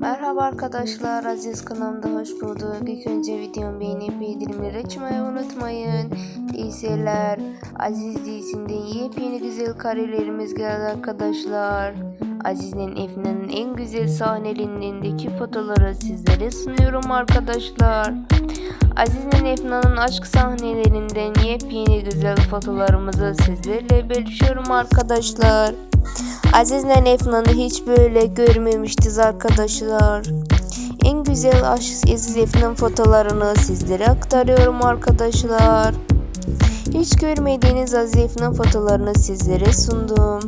Merhaba arkadaşlar, Aziz kanalımda hoş bulduk. İlk önce videomu beğenip bildirimleri açmayı unutmayın. İyi seyirler. Aziz dizisinde yepyeni güzel karelerimiz geldi arkadaşlar. Aziz'in Efna'nın en güzel sahnelerindeki fotoğrafları sizlere sunuyorum arkadaşlar. Aziz'in Efna'nın aşk sahnelerinden yepyeni güzel fotoğraflarımızı sizlerle bölüşüyorum arkadaşlar. Aziz'le Efna'nı hiç böyle görmemiştiz arkadaşlar. En güzel aşk Aziz Efna'nın fotoğraflarını sizlere aktarıyorum arkadaşlar. Hiç görmediğiniz Aziz Efna'nın fotoğraflarını sizlere sundum.